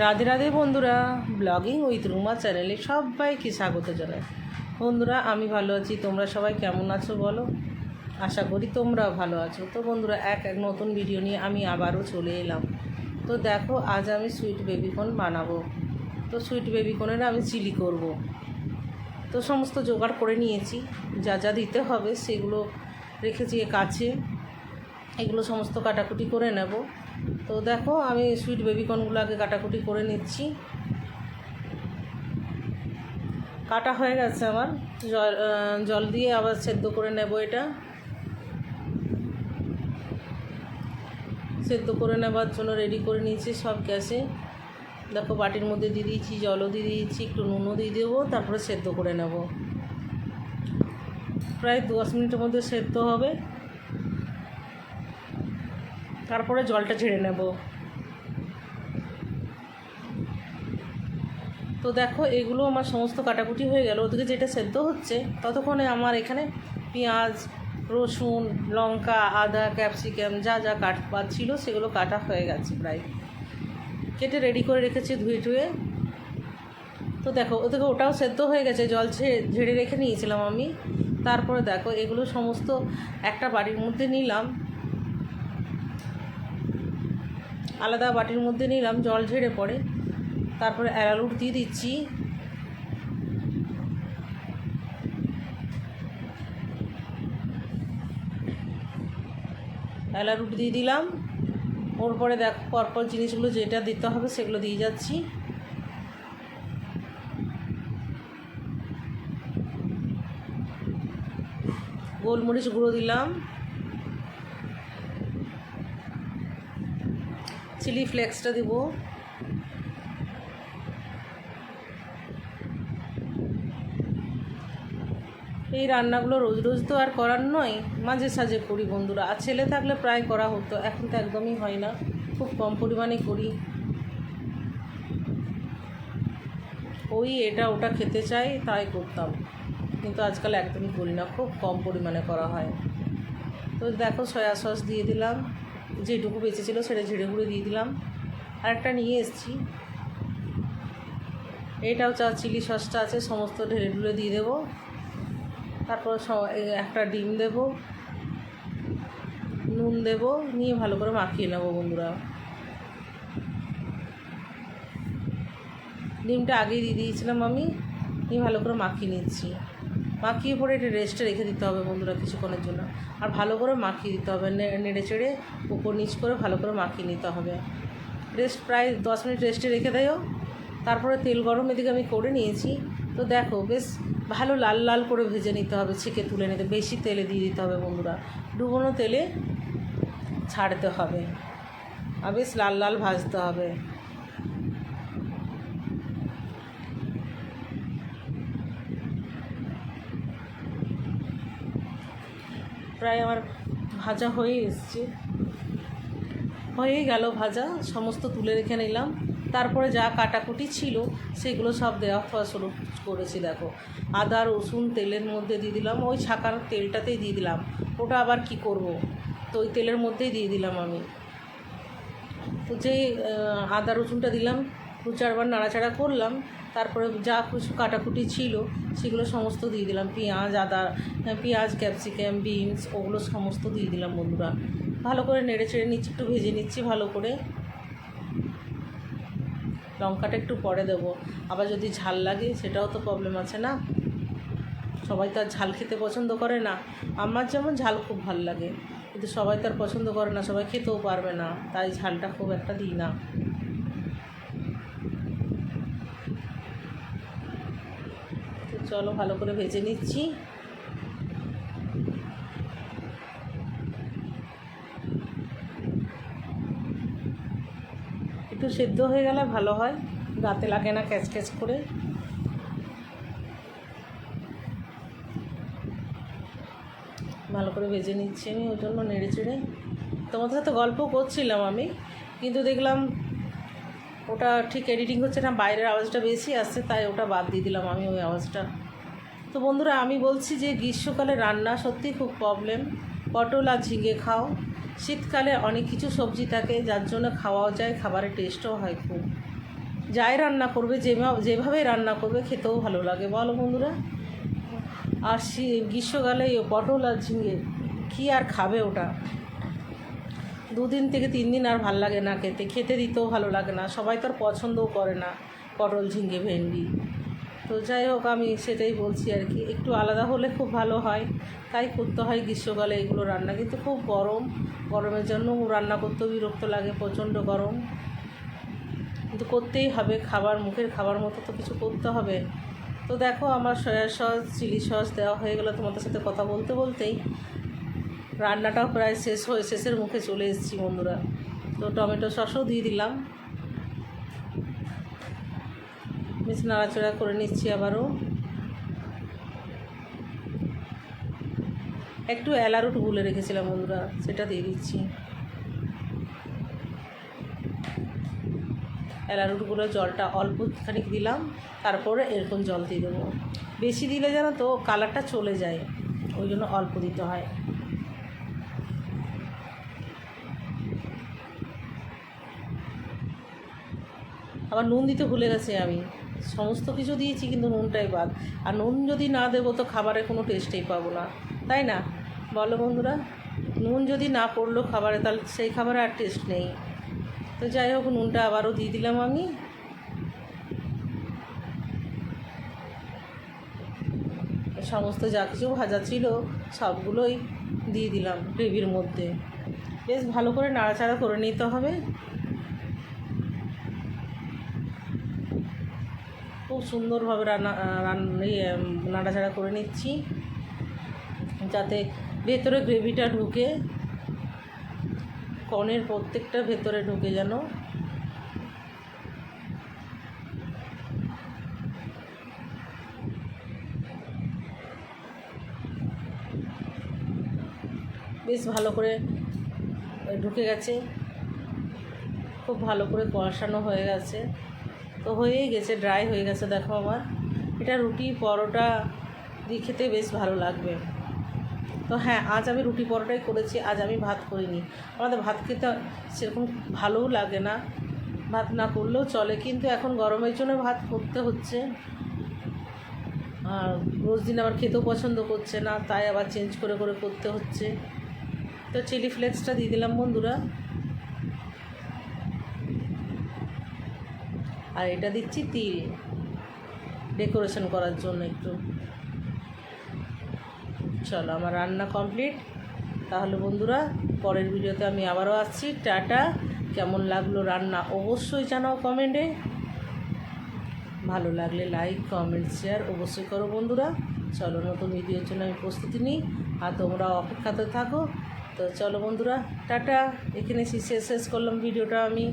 রাধে রাধে বন্ধুরা blogging with Ruma চ্যানেলে সবাইকে স্বাগত জানাই। বন্ধুরা, আমি ভালো আছি, তোমরা সবাই কেমন আছো বলো? আশা করি তোমরাও ভালো আছো। তো বন্ধুরা, এক এক নতুন ভিডিও নিয়ে আমি আবারও চলে এলাম। তো দেখো, আজ আমি সুইট বেবিকর্ন বানাবো। তো সুইট বেবিকর্নের আমি চিলি করব। তো সমস্ত জোগাড় করে নিয়েছি। যা যা দিতে হবে, সেগুলো রেখেছি কাছে। এগুলো সমস্ত কাটাকুটি করে নেব। তো দেখো, আমি সুইট বেবিকর্নগুলো আগে কাটাকুটি করে নিচ্ছি। কাটা হয়ে গেছে আমার। জল জল দিয়ে আবার সেদ্ধ করে নেব এটা। সেদ্ধ করে নেবার জন্য রেডি করে নিয়েছি সব গ্যাসে। দেখো, বাটির মধ্যে দিয়ে দিয়েছি, জলও দিয়ে দিয়েছি, একটু নুনও দিয়ে দেবো, তারপরে সেদ্ধ করে নেব। প্রায় দশ মিনিটের মধ্যে সেদ্ধ হবে। তারপরে জলটা ঝেড়ে নেব। তো দেখো, এগুলো আমার সমস্ত কাটাকুটি হয়ে গেল। ওদিকে যেটা সেদ্ধ হচ্ছে, ততক্ষণে আমার এখানে পেঁয়াজ, রসুন, লঙ্কা, আদা, ক্যাপসিকাম যা যা কাটবার ছিল সেগুলো কাটা হয়ে গেছে প্রায়। কেটে রেডি করে রেখেছি ধুয়ে টুয়ে। তো দেখো, ওদিকে ওটাও সেদ্ধ হয়ে গেছে, জল ঝেড়ে রেখে নিয়েছিলাম আমি। তারপরে দেখো, এগুলো সমস্ত একটা বাড়ির মধ্যে নিলাম। আলাদা বাটির মধ্যে নিলাম, জল ঝেড়ে পড়ে তারপরে অ্যারারুট দিয়ে দিচ্ছি। অ্যারারুট দিয়ে দিলাম। ওর পরে দেখো, পরপর জিনিসগুলো যেটা দিতে হবে সেগুলো দিয়ে যাচ্ছি। গোলমরিচ গুঁড়ো দিলাম। চিলি ফ্লেক্সটা দিব। এই রান্নাগুলো রোজ রোজ তো আর করার নয়, মাঝে সাঝে করি বন্ধুরা। আর ছেলে থাকলে প্রায় করা হতো, এখন তো একদমই হয় না, খুব কম পরিমাণে করি। ওই এটা ওটা খেতে চাই, তাই করতাম। কিন্তু আজকাল একদমই করি না, খুব কম পরিমাণে করা হয়। তো দেখো, সয়া সস দিয়ে দিলাম। যেটুকু বেঁচেছিলো সেটা ঝেড়ে ঘুরে দিয়ে দিলাম। আর একটা নিয়ে এসেছি। এটাও চা, চিলি সসটা আছে, সমস্ত ঢেলে ঢুলে দিয়ে দেবো। তারপর একটা ডিম দেব, নুন দেব, নিয়ে ভালো করে মাখিয়ে নেব বন্ধুরা। ডিমটা আগেই দিয়ে দিয়েছিলাম আমি, নিয়ে ভালো করে মাখিয়ে নিচ্ছি। মাখিয়ে পরে এটা রেস্টে রেখে দিতে হবে বন্ধুরা কিছুক্ষণের জন্য। আর ভালো করে মাখিয়ে দিতে হবে নেড়ে চেড়ে উপর নিচ করে ভালো করে মাখিয়ে নিতে হবে। রেস্ট প্রায় দশ মিনিট রেস্টে রেখে দেয়ও তারপরে তেল গরম এদিকে আমি করে নিয়েছি। তো দেখো, বেশ ভালো লাল লাল করে ভেজে নিতে হবে, ছেঁকে তুলে নিতে বেশি তেলে দিয়ে দিতে হবে বন্ধুরা। ডুবোনো তেলে ছাড়তে হবে। আর বেশ লাল লাল ভাজতে হবে। প্রায় আমার ভাজা হয়ে এসছে। হয়ে গেল ভাজা, সমস্ত তুলে রেখে নিলাম। তারপরে যা কাটাকুটি ছিল, সেগুলো সব দেওয়া খাওয়া শুরু করেছি, দেখো। আদা, রসুন, তেলের মধ্যে দিয়ে দিলাম। ওই ছাকার তেলটাতেই দিয়ে দিলাম। ওটা আবার কি করব? তো ওই তেলের মধ্যেই দিয়ে দিলাম আমি। তো যেই আদা, রসুনটা দিলাম, দু চারবার নাড়াচাড়া করলাম। তারপরে যা কিছু কাটাকুটি ছিল, সেগুলো সমস্ত দিয়ে দিলাম। পেঁয়াজ, আদা পেঁয়াজ, ক্যাপসিকাম, বিনস, ওগুলো সমস্ত দিয়ে দিলাম বন্ধুরা। ভালো করে নেড়ে চেড়ে নিচ্ছি, একটু ভেজে নিচ্ছি ভালো করে। লঙ্কাটা একটু পরে দেবো। আবার যদি ঝাল লাগে, সেটাও তো প্রবলেম আছে না? সবাই তো আর ঝাল খেতে পছন্দ করে না। আমার যেমন ঝাল খুব ভালো লাগে, কিন্তু সবাই তো আর পছন্দ করে না, সবাই খেতেও পারবে না। তাই ঝালটা খুব একটা দিই না তো চলো ভালো করে ভেজে নিচ্ছি। একটু সেদ্ধ হয়ে গেলে ভালো হয় গাতে লাগে না ক্যাচ ক্যাচ করে। ভালো করে ভেজে নিচ্ছি আমি, ওই জন্য নেড়ে চেড়ে। তোমাদের সাথে গল্প করছিলাম আমি, কিন্তু দেখলাম ওটা ঠিক এডিটিং হচ্ছে না, বাইরের আওয়াজটা বেশি আসছে, তাই ওটা বাদ দিয়ে দিলাম আমি ওই আওয়াজটা। তো বন্ধুরা, আমি বলছি যে গ্রীষ্মকালে রান্না সত্যি খুব প্রবলেম পটল আর ঝিঙে খাও। শীতকালে অনেক কিছু সবজি থাকে, যার জন্য খাওয়াও যায়, খাবারের টেস্টও হয় খুব। যাই রান্না করবে যেভাবে রান্না করবে, খেতেও ভালো লাগে। বলো বন্ধুরা। আর গ্রীষ্মকালে পটল আর ঝিঙে, কী আর খাবে ওটা? দুদিন থেকে তিন দিন আর ভালো লাগে না খেতে। খেতে দিতেও ভালো লাগে না। সবাই তো আর পছন্দও করে না পটল, ঝিঙে, ভেন্ডি। তো যাই হোক, আমি সেটাই বলছি আর কি। একটু আলাদা হলে খুব ভালো হয়। তাই করতে হয় গ্রীষ্মকালে এগুলো রান্না। কিন্তু খুব গরম। গরমের জন্য রান্না করতেও বিরক্ত লাগে, প্রচণ্ড গরম। কিন্তু করতেই হবে। খাবার, মুখের খাবার মতো তো কিছু করতে হবে। তো দেখো, আমার সয়া সস, চিলি সস দেওয়া হয়ে গেলো তোমাদের সাথে কথা বলতে বলতেই। রান্নাটাও প্রায় শেষ হয়ে, শেষের মুখে চলে এসেছি বন্ধুরা। তো টমেটো সসও দিয়ে দিলাম। বেশ নাড়াচাড়া করে নিচ্ছি আবারও। একটু অ্যালারুট গুলে রেখেছিলাম বন্ধুরা, সেটা দিয়ে দিচ্ছি। অ্যালারুটগুলো জলটা অল্প খানিক দিলাম, তারপরে এরকম জল দিয়ে দেবো। বেশি দিলে যেন তো কালারটা চলে যায়, ওই জন্য অল্প দিতে হয়। আবার নুন দিতে ভুলে গেছি আমি। সমস্ত কিছু দিয়েছি কিন্তু নুনটাই বাদ আর নুন যদি না দেবো তো খাবারে কোনো টেস্টেই পাবো না। তাই না? বলো বন্ধুরা, নুন যদি না পড়ল খাবারে তাহলে সেই খাবারে আর টেস্ট নেই। তো যাই হোক, নুনটা আবারও দিয়ে দিলাম আমি। সমস্ত যা কিছু ভাজা ছিল সবগুলোই দিয়ে দিলাম গ্রেভির মধ্যে। বেশ ভালো করে নাড়াচাড়া করে নিতে হবে। সুন্দরভাবে রান্না রান্না ইয়ে, নাড়াচাড়া করে নিচ্ছি। যাতে ভেতরে গ্রেভিটা ঢুকে কনের প্রত্যেকটা ভেতরে ঢুকে যেন। বেশ ভালো করে ঢুকে গেছে। খুব ভালো করে কষানো হয়ে গেছে। তো হয়েই গেছে ড্রাই হয়ে গেছে, দেখো আমার। এটা রুটি পরোটা দিয়ে খেতে বেশ ভালো লাগবে। তো হ্যাঁ আজ আমি রুটি পরোটাই করেছি, আজ আমি ভাত করিনি। আমাদের ভাত খেতে সেরকম ভালোও লাগে না। ভাত না করলেও চলে, কিন্তু এখন গরমের জন্য ভাত করতে হচ্ছে। আর রোজ দিন আবার খেতেও পছন্দ করছে না, তাই আবার চেঞ্জ করে করে করতে হচ্ছে। তো চিলি ফ্লেক্সটা দিয়ে দিলাম বন্ধুরা। আর এটা দিচ্ছি তিল। ডেকোরেশন করার জন্য একটু। চলো, আমার রান্না কমপ্লিট তাহলে বন্ধুরা, পরের ভিডিওতে আমি আবারও আসছি। টাটা। কেমন লাগল রান্না অবশ্যই জানাও কমেন্টে ভালো লাগলে লাইক কমেন্ট শেয়ার অবশ্যই করো বন্ধুরা। চলো, নতুন ভিডিওর জন্য আমি প্রস্তুতি নিই। আর তোমরা অপেক্ষাতে থাকো। তো চলো বন্ধুরা, টাটা। এখানে শেষ শেষ করলাম ভিডিওটা আমি।